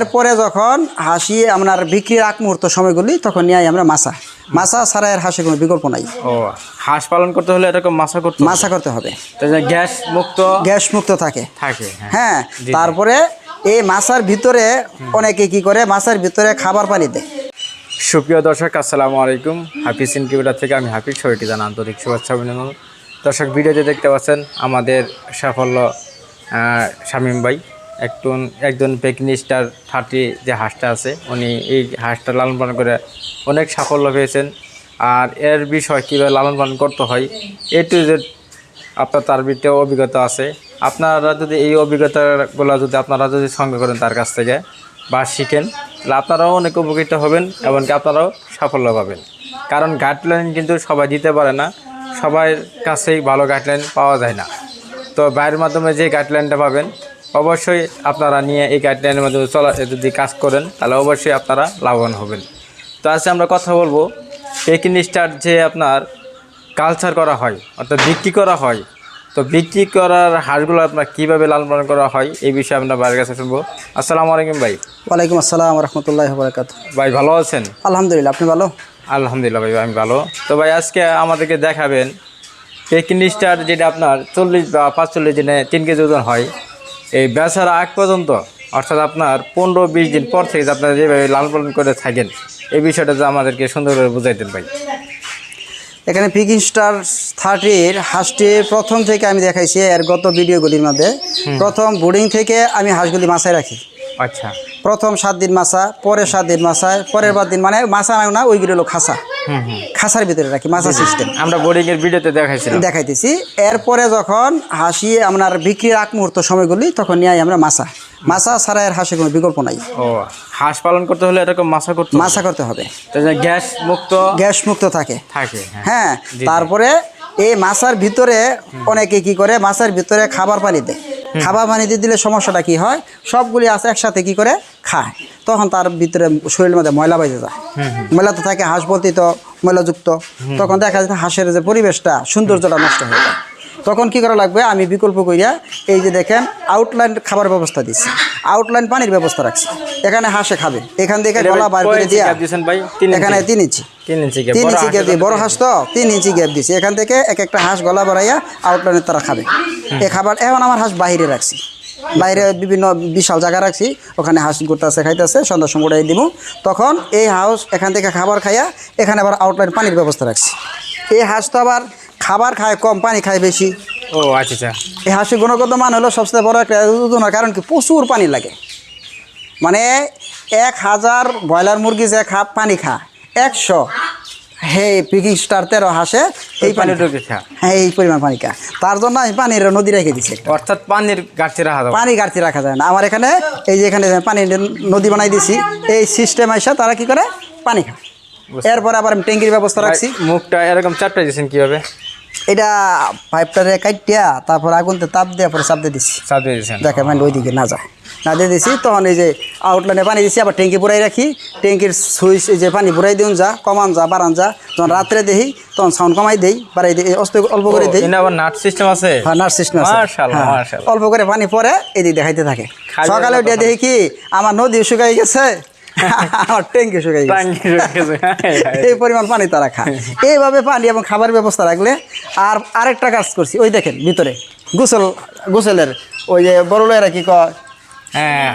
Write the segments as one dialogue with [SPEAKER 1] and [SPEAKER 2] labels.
[SPEAKER 1] এরপরে যখন হাসি আপনার বিক্রির আগ মুহূর্ত সময়গুলি তখন নিয়ে আমরা মাছা। মাছা ছাড়া এর হাসি কোনো বিকল্প নাই।
[SPEAKER 2] ও হাঁস পালন করতে হলে এরকম মাছা করতে
[SPEAKER 1] মাছা করতে হবে।
[SPEAKER 2] গ্যাস মুক্ত?
[SPEAKER 1] গ্যাস মুক্ত থাকে।
[SPEAKER 2] থাকে হ্যাঁ।
[SPEAKER 1] হ্যাঁ তারপরে এই মাছার ভিতরে অনেকে কি করে মাছের ভিতরে খাবার পানি দেয়।
[SPEAKER 2] সুপ্রিয় দর্শক আসসালামু আলাইকুম। হাফিজ ইনকিউবেটার থেকে আমি হাফিজ সবাইকে জানা আন্তরিক শুভেচ্ছা অভিনন্দন। দর্শক ভিডিওতে দেখতে পাচ্ছেন আমাদের সাফল্য শামীম ভাই। একজন একজন পেকনিস্টার থার্টি যে হাঁসটা আছে, উনি এই হাঁসটা লালন পালন করে অনেক সাফল্য পেয়েছেন। আর এর বিষয় কীভাবে লালন পালন করতে হয় এ টু জেড আপনার তার ভিতরে অভিজ্ঞতা আছে। আপনারা যদি এই অভিজ্ঞতাগুলো যদি আপনারা যদি সঙ্গে করেন তার কাছ থেকে বা শিখেন, তাহলে আপনারাও অনেক উপকৃত হবেন এমনকি আপনারাও সাফল্য পাবেন। কারণ গাইডলাইন কিন্তু সবাই দিতে পারে না, সবার কাছেই ভালো গাইডলাইন পাওয়া যায় না। তো বাইরের মাধ্যমে যে গাইডলাইনটা পাবেন অবশ্যই আপনারা নিয়ে এই গাইডলাইনের মধ্যে চলা যদি কাজ করেন তাহলে অবশ্যই আপনারা লাভবান হবেন। তো আজকে আমরা কথা বলব পেকিনিস্টার যে আপনার কালচার করা হয় অর্থাৎ বিক্রি করা হয় তো বিক্রি করার হাঁসগুলো আপনার কীভাবে লালন পালন করা হয় এই বিষয়ে আপনার বাইরের কাছে শুনব। আসসালামু আলাইকুম ভাই।
[SPEAKER 1] ওয়ালাইকুম আসসালাম রহমতুল্লাহ বরাকাত
[SPEAKER 2] ভাই ভালো আছেন?
[SPEAKER 1] আলহামদুলিল্লাহ আপনি ভালো?
[SPEAKER 2] আলহামদুলিল্লাহ ভাই আমি ভালো। তো ভাই আজকে আমাদেরকে দেখাবেন পেকিনিস্টার যেটা আপনার চল্লিশ বা পাঁচচল্লিশ দিনে তিন কেজি ওজন হয় এই বেচার আগ পর্যন্ত অর্থাৎ আপনার পনেরো বিশ দিন পর থেকে আপনার যেভাবে লালন পালন করে থাকেন এই বিষয়টা যে আমাদেরকে সুন্দরভাবে করে বুঝাইতেন ভাই।
[SPEAKER 1] এখানে পিকিং স্টার থার্টির হাঁসটি প্রথম থেকে আমি দেখাইছি এর গত ভিডিওগুলির মধ্যে। প্রথম বোর্ডিং থেকে আমি হাঁসগুলি মাছায় রাখি।
[SPEAKER 2] আচ্ছা।
[SPEAKER 1] প্রথম সাত দিন মাছা পরে সাত দিন মাছায় পরের বার দিন মানে মাছা না ওইগুলো হলো খাসা। খাসার ভিতরে রাখি মাছা সিস্টেম
[SPEAKER 2] আমরা বোর্ডিংয়ের ভিডিওতে দেখাইছিলাম।
[SPEAKER 1] দেখাইতেছি। এরপরে যখন হাসি আপনার বিক্রির আগ মুহূর্ত সময়গুলি তখন নিয়ে আমরা মাছা। মাছা ছাড়া এর হাসি কোনো বিকল্প নাই।
[SPEAKER 2] ও হাঁস পালন করতে হলে এরকম মাছা করতে হবে।
[SPEAKER 1] মাছা করতে হবে।
[SPEAKER 2] গ্যাস মুক্ত?
[SPEAKER 1] গ্যাস মুক্ত থাকে।
[SPEAKER 2] থাকে হ্যাঁ।
[SPEAKER 1] হ্যাঁ তারপরে এই মাছার ভিতরে অনেকে কি করে মাছের ভিতরে খাবার পানি দেয়। খাবার পানি দিয়ে দিলে সমস্যাটা কি হয়? সবগুলি আছে একসাথে কি করে? খায়। তখন তার ভিতরে শরীরের মধ্যে ময়লা বাইজে যায়। ময়লা তো থাকে হাঁস বলতে তো ময়লাযুক্ত তখন দেখা যায় হাঁসের যে পরিবেশটা সৌন্দর্যটা নষ্ট হয়ে যায়। তখন কি করা লাগবে? আমি বিকল্প করিয়া এই যে দেখেন আউটলাইন খাবার ব্যবস্থা দিচ্ছি আউটলাইন পানির ব্যবস্থা রাখছি। এখানে হাঁসে খাবে। এখান থেকে গলা বার করে দিয়া এখানে তিন ইঞ্চি।
[SPEAKER 2] তিন ইঞ্চি গ্যাপ
[SPEAKER 1] দিয়ে বড় হাঁস তো তিন ইঞ্চি গ্যাপ দিছি। এখান থেকে এক একটা হাঁস গলা বাড়াইয়া আউটলাইনে তারা খাবে। এই খাবার এখন আমার হাঁস বাইরে রাখছি। বাইরে বিভিন্ন বিশাল জায়গা রাখছি। ওখানে হাঁস ঘুরতেছে খাইতেছে সন্ধ্যার সময় উঠাই দিব তখন এই হাঁস এখান থেকে খাবার খাইয়া এখানে আবার আউটলাইন পানির ব্যবস্থা রাখছি। এই হাঁস তো আবার খাবার খায় কম পানি খায় বেশি।
[SPEAKER 2] ও আচ্ছা আচ্ছা।
[SPEAKER 1] এই হাঁসের গুণগত মান হলো সবচেয়ে বড় একটা কারণ কি? প্রচুর পানি লাগে। মানে এক হাজার ব্রয়লার মুরগি যে খা পানি খা একশো হে পিকিং স্টার তেরো হাঁসে এই পানি
[SPEAKER 2] খা।
[SPEAKER 1] হ্যাঁ এই পরিমাণ পানি খা। তার জন্য আমি পানির নদী রেখে দিচ্ছি
[SPEAKER 2] অর্থাৎ পানির ঘাটতি রাখা যাবে।
[SPEAKER 1] পানি ঘাটতি রাখা যায় না। আমার এখানে এই যে এখানে পানি নদী বানাই দিছি এই সিস্টেম আইসা তারা কি করে? পানি খায় এরপরে আবার আমি ট্যাঙ্কির ব্যবস্থা রাখছি।
[SPEAKER 2] মুখটা এরকম চাপটা দিয়েছেন কীভাবে?
[SPEAKER 1] এটা পাইপটারে কাটিয়া তারপর আগুনতে তাপ দিয়ে পরে চাপ দিয়ে দিচ্ছি
[SPEAKER 2] চাপ দিয়ে দিয়েছেন
[SPEAKER 1] দেখে মানে ওইদিকে না যায়। না দিয়ে দিছি তখন এই যে আউটলাইনে পানি দিছি আবার ট্যাঙ্কি পুরাই রাখি। ট্যাঙ্কির সুইচ এই যে পানি পুরাই দিন যা কমান যা বাড়ান যা। যখন রাত্রে দেখি তখন সাউন্ড কমাই দেই বাড়াই দিই অস্ত অল্প করে দিই।
[SPEAKER 2] আবার নাট সিস্টেম আছে?
[SPEAKER 1] হ্যাঁ নার্স সিস্টেম আছে। হ্যাঁ। অল্প করে পানি পরে এদিক দেখাইতে থাকে। সকালে উঠে দেখি কি আমার নদী শুকাই গেছে। ট্যাঙ্কি শুকাই গেছে। এই পরিমাণ পানি তারা খায়। এইভাবে পানি এবং খাবার ব্যবস্থা রাখলে আর আরেকটা কাজ করছি ওই দেখেন ভিতরে গোসল গোসলের ওই যে বড় লোকেরা কি কয়?
[SPEAKER 2] হ্যাঁ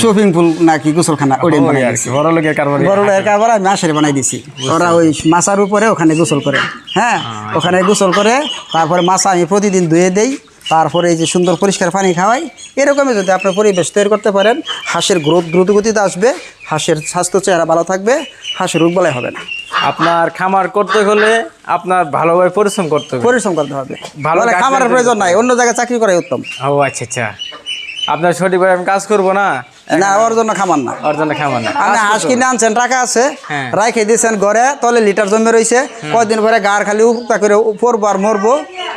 [SPEAKER 2] সুইমিং
[SPEAKER 1] পুল নাকি গোসলখানা ওটা বানাই
[SPEAKER 2] বড় লোকের কারবার
[SPEAKER 1] বড় লোকের কারবার আমি মাসের বানাই দিছি। ওরা ওই মাছার উপরে ওখানে গোসল করে। হ্যাঁ ওখানে গোসল করে তারপরে মাছা আমি প্রতিদিন ধুয়ে দেই। তারপরে এই যে সুন্দর পরিষ্কার পানি খাওয়াই এরকমই যদি আপনার পরিবেশ তৈরি করতে পারেন হাঁসের গ্রোথ দ্রুতগতিতে আসবে হাঁসের স্বাস্থ্য চেহারা ভালো থাকবে হাঁসের রোগ বলাই হবে না।
[SPEAKER 2] আপনার খামার করতে হলে আপনার ভালোভাবে পরিশ্রম করতে হবে।
[SPEAKER 1] পরিশ্রম করতে হবে।
[SPEAKER 2] ভালো
[SPEAKER 1] খামারের প্রয়োজন নাই অন্য জায়গায় চাকরি করাই উত্তম।
[SPEAKER 2] ও আচ্ছা আচ্ছা। আপনার সঠিকভাবে আমি কাজ করব না?
[SPEAKER 1] না ওর জন্য খামার না।
[SPEAKER 2] ওর জন্য খামার না।
[SPEAKER 1] আপনি হাঁস কিনে আনছেন টাকা আছে।
[SPEAKER 2] হ্যাঁ।
[SPEAKER 1] রাইখে দিয়েছেন ঘরে তলে লিটার জমে রয়েছে কয়দিন পরে গার খালি উপকা করে আর মরবো।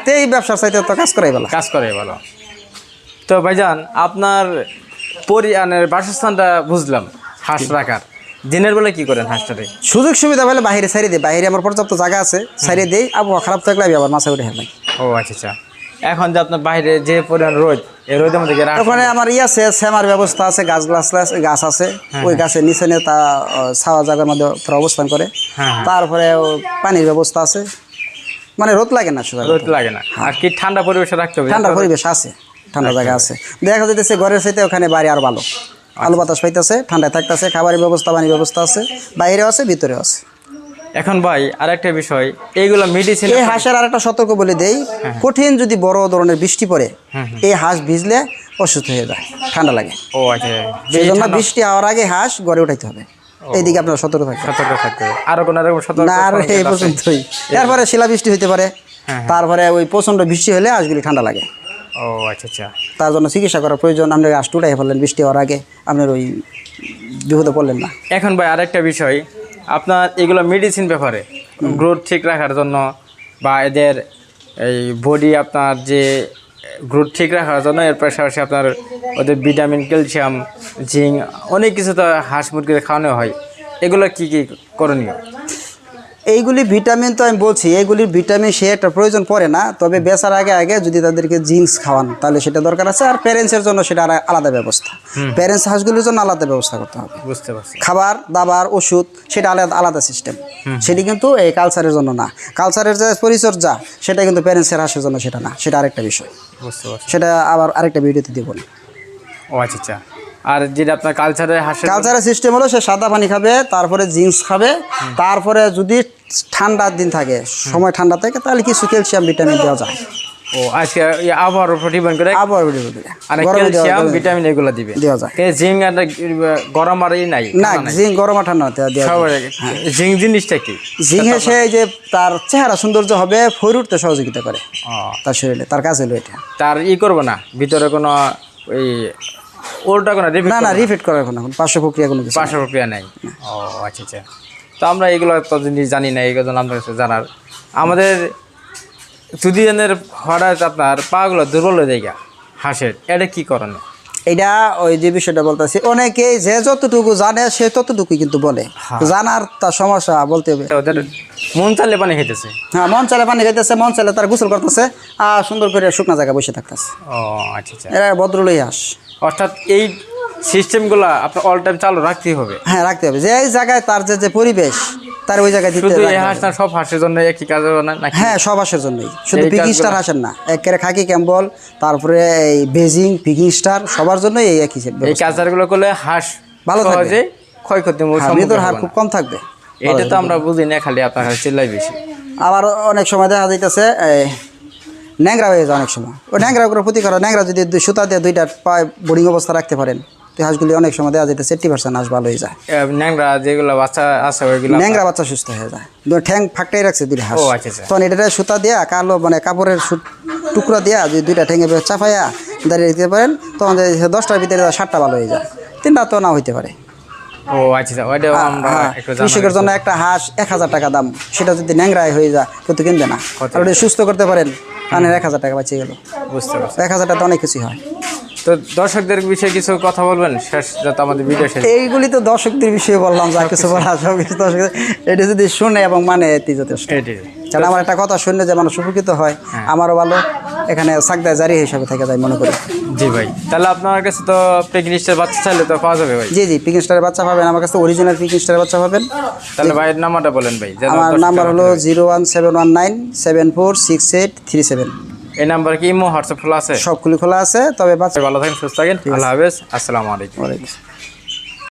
[SPEAKER 1] তো এই ব্যবসার তো কাজ করাই বেলা
[SPEAKER 2] কাজ করে ভালো। তো ভাইজান আপনার পরিয়ানের বাসস্থানটা বুঝলাম হাঁস রাখার। দিনের বেলা কি করেন হাঁসটারে
[SPEAKER 1] সুযোগ সুবিধা পেলে বাইরে দিই। বাইরে আমার পর্যাপ্ত জায়গা আছে সারিয়ে দিই। আবহাওয়া খারাপ থাকলে আমি আবার মাছে উঠে হেলাই
[SPEAKER 2] ও আচ্ছা আচ্ছা। এখন যে আপনার বাইরে যে পরিমাণ রোদ এই রোদের মধ্যে
[SPEAKER 1] ওখানে আমার ই আছে শ্যামার ব্যবস্থা আছে গাছ গাছ গাছ আছে।
[SPEAKER 2] হ্যাঁ,
[SPEAKER 1] ওই গাছের নিচে নিয়ে তা ছাওয়া জায়গার মধ্যে অবস্থান করে।
[SPEAKER 2] হ্যাঁ, হ্যাঁ।
[SPEAKER 1] তারপরে পানির ব্যবস্থা আছে। মানে রোদ লাগে না সোজা
[SPEAKER 2] রোদ লাগে না। আর কি ঠান্ডা পরিবেশে রাখতে হবে
[SPEAKER 1] ঠান্ডা পরিবেশ আছে ঠান্ডা জায়গা আছে। দেখা যাইতেছে ঘরের সাথে ওখানে বাড়ি আর ভালো। আলু বাতাস পাইতেছে ঠান্ডায় থাকতেছে খাবারের ব্যবস্থা পানির ব্যবস্থা আছে বাইরেও আছে ভিতরেও আছে।
[SPEAKER 2] এখন ভাই আরেকটা বিষয় এইগুলো মেডিসিন
[SPEAKER 1] এই হাঁসের আর একটা সতর্ক বলে দেই
[SPEAKER 2] হ্যাঁ,
[SPEAKER 1] কঠিন যদি বড় ধরনের বৃষ্টি পড়ে এই হাঁস ভিজলে অসুস্থ হয়ে যায় ঠান্ডা লাগে।
[SPEAKER 2] ও আচ্ছা।
[SPEAKER 1] সেই জন্য বৃষ্টি হওয়ার আগে হাঁস গড়ে উঠাইতে হবে। এইদিকে আপনারা সতর্ক থাকবেন।
[SPEAKER 2] সতর্ক থাকতে হবে। আরও কোনো রকম সতর্ক
[SPEAKER 1] না আর এই পর্যন্তই। তারপরে শিলা বৃষ্টি হইতে পারে।
[SPEAKER 2] হ্যাঁ,
[SPEAKER 1] তারপরে ওই প্রচণ্ড বৃষ্টি হলে হাঁসগুলি ঠান্ডা লাগে।
[SPEAKER 2] ও আচ্ছা আচ্ছা।
[SPEAKER 1] তার জন্য চিকিৎসা করার প্রয়োজন। আপনি হাঁস টুটাই ফেললেন বৃষ্টি হওয়ার আগে। আপনার ওই বিপদে পড়লেন না।
[SPEAKER 2] এখন ভাই আরেকটা বিষয়। আপনার এগুলো মেডিসিন ব্যাপারে গ্রোথ ঠিক রাখার জন্য বা এদের এই বডি আপনার যে গ্রোথ ঠিক রাখার জন্য। এর পাশাপাশি আপনার ওদের ভিটামিন, ক্যালসিয়াম, জিঙ্ক, অনেক কিছু তো হাঁস মুরগিদের খাওয়ানো হয়। এগুলো কি কি করণীয়?
[SPEAKER 1] এইগুলি ভিটামিন তো আমি বলছি এইগুলির ভিটামিন সে একটা প্রয়োজন পড়ে না তবে বেচার আগে আগে যদি তাদেরকে জিঙ্কস খাওয়ান তাহলে সেটা দরকার আছে আর প্যারেন্টসের জন্য সেটা আলাদা ব্যবস্থা। প্যারেন্টস হাঁসগুলির জন্য আলাদা ব্যবস্থা করতে হবে।
[SPEAKER 2] বুঝতে পারছি।
[SPEAKER 1] খাবার দাবার ওষুধ সেটা আলাদা আলাদা সিস্টেম সেটি কিন্তু এই কালচারের জন্য না। কালচারের যে পরিচর্যা সেটা কিন্তু প্যারেন্টসের হাসের জন্য সেটা না। সেটা আরেকটা বিষয়। সেটা আবার আরেকটা ভিডিওতে দিব না।
[SPEAKER 2] ও আচ্ছা আচ্ছা। আর যেটা আপনার কালচারের হাঁসের
[SPEAKER 1] কালচারের সিস্টেম হলো সে সাদা পানি খাবে তারপরে জিন্স খাবে তারপরে যদি ঠান্ডার দিন থাকে সময় ঠান্ডা থাকে তাহলে কিছু ক্যালসিয়াম ভিটামিন দেওয়া যায়।
[SPEAKER 2] ও আজকে আবহাওয়ার উপর ডিপেন্ড করে
[SPEAKER 1] ভিডিও দিলে
[SPEAKER 2] আর ক্যালসিয়াম ভিটামিন এগুলো দিবে।
[SPEAKER 1] দেওয়া যায়।
[SPEAKER 2] জিঙ্ক আর গরম আর নাই
[SPEAKER 1] না জিঙ্ক গরম আর ঠান্ডা দেওয়া যায়।
[SPEAKER 2] জিঙ্ক জিনিসটা কি?
[SPEAKER 1] জিঙ্কে সে যে তার চেহারা সৌন্দর্য হবে ফরে উঠতে সহযোগিতা করে। তার শরীরে তার কাজ হলো এটা।
[SPEAKER 2] তার ই করব না ভিতরে কোনো ওই ওলটা কোনো রিপিট
[SPEAKER 1] না না করার কোনো এখন পার্শ্ব প্রক্রিয়া কোনো কিছু
[SPEAKER 2] পাঁচশো রুপিয়া নেই। ও আচ্ছা আচ্ছা। তো আমরা এগুলো তো জিনিস জানি না এগুলো আমাদের কাছে জানার। আমাদের যদি জনের হঠাৎ আপনার পাগুলো দুর্বল হয়ে যায় হাঁসের। এটা কি করণীয়?
[SPEAKER 1] এটা ওই যে বিষয়টা বলতেছি অনেকেই যে যতটুকু জানে সে ততটুকুই কিন্তু বলে। জানার তার সমস্যা বলতে হবে।
[SPEAKER 2] ওদের মন চালে পানি খেতেছে
[SPEAKER 1] হ্যাঁ মন চালে পানি খাইতেছে মন চালে তার গোসল করতেছে আর সুন্দর করে শুকনা জায়গায় বসে থাকতেছে।
[SPEAKER 2] ও আচ্ছা আচ্ছা।
[SPEAKER 1] এরা ভদ্রলই হাস।
[SPEAKER 2] অর্থাৎ এই সিস্টেমগুলো আপনার অল টাইম চালু রাখতেই হবে।
[SPEAKER 1] হ্যাঁ রাখতে হবে। যে জায়গায় তার যে যে পরিবেশ তার ওই জায়গায় দিতে
[SPEAKER 2] শুধু এই হাঁস না সব হাঁসের জন্য একই কাজ হবে না
[SPEAKER 1] হ্যাঁ সব হাঁসের জন্যই। শুধু পিকিং স্টার হাঁসের না একেবারে খাকি ক্যাম্বল তারপরে এই বেজিং পিকিং স্টার সবার জন্যই এই একই
[SPEAKER 2] এই। কাজগুলো করলে হাঁস
[SPEAKER 1] ভালো থাকবে।
[SPEAKER 2] ক্ষয়ক্ষতি
[SPEAKER 1] হ্যাঁ, মৃত্যুর হার খুব কম থাকবে।
[SPEAKER 2] এটা তো আমরা বুঝি না খালি আপনার চিল্লাই বেশি।
[SPEAKER 1] আবার অনেক সময় দেখা যাইতেছে এই, ন্যাংরা হয়ে যায় অনেক সময়। ও ন্যাংরা করে ক্ষতি করা ন্যাংরা যদি দুই সুতা দিয়ে দুইটা পায়ে বোর্ডিং অবস্থা রাখতে পারেন তো হাঁসগুলি অনেক সময় দেখা যাইতেছে এইট্টি পার্সেন্ট হাঁস ভালো হয়ে যায়।
[SPEAKER 2] ন্যাংরা যেগুলো বাচ্চা আছে ওইগুলো
[SPEAKER 1] ন্যাংরা বাচ্চা সুস্থ হয়ে যায়। ঠ্যাং ফাঁকটাই রাখছে দুইটা হাঁস।
[SPEAKER 2] আচ্ছা, আচ্ছা।
[SPEAKER 1] তখন এটা সুতা দিয়া কালো মানে কাপড়ের টুকরা দিয়া যদি দুইটা ঠ্যাঙে চাপাইয়া দাঁড়িয়ে দিতে পারেন তখন দশটার ভিতরে সাতটা ভালো হয়ে যায়। তিনটা তো না হইতে পারে।
[SPEAKER 2] ও আচ্ছা ওইটাও আমরা
[SPEAKER 1] হ্যাঁ, কৃষকের জন্য একটা হাঁস এক হাজার টাকা দাম। সেটা যদি ন্যাংরায় হয়ে যায় কেউ তো কিনবে না। আর সুস্থ করতে পারেন কানের এক হাজার টাকা বাঁচিয়ে গেল।
[SPEAKER 2] বুঝতে পারছি।
[SPEAKER 1] এক হাজার টাকা তো অনেক কিছুই হয়।
[SPEAKER 2] তো দর্শকদের বিষয়ে কিছু কথা বলবেন? শেষ যাতে আমাদের ভিডিও শেষ।
[SPEAKER 1] এইগুলি তো দর্শকদের বিষয়ে বললাম যা কিছু বলা সব কিছু দর্শক এটা যদি শুনে এবং মানে এটি যথেষ্ট। কারণ আমার একটা কথা শুনলে যে মানুষ উপকৃত হয়
[SPEAKER 2] হ্যাঁ।
[SPEAKER 1] আমারও ভালো। এখানে সাকদায় জারি হিসাবে থেকে যায় মনে করি।
[SPEAKER 2] জি ভাই তাহলে আপনার কাছে তো পিকনিস্টের বাচ্চা চাইলে তো পাওয়া যাবে ভাই।
[SPEAKER 1] জি জি পিকিং স্টারের বাচ্চা পাবেন আমার কাছে অরিজিনাল পিকিং স্টারের বাচ্চা পাবেন।
[SPEAKER 2] তাহলে ভাইয়ের নাম্বারটা বলেন ভাই
[SPEAKER 1] আমার নাম্বার হলো zero one seven one nine seven four six eight three seven.
[SPEAKER 2] এই নাম্বার কি ইমো হোয়াটসঅ্যাপ খোলা আছে?
[SPEAKER 1] সবগুলি খোলা আছে তবে বাচ্চা
[SPEAKER 2] ভালো থাকেন সুস্থ থাকেন আল্লাহ হাফেজ আসসালামু আলাইকুম।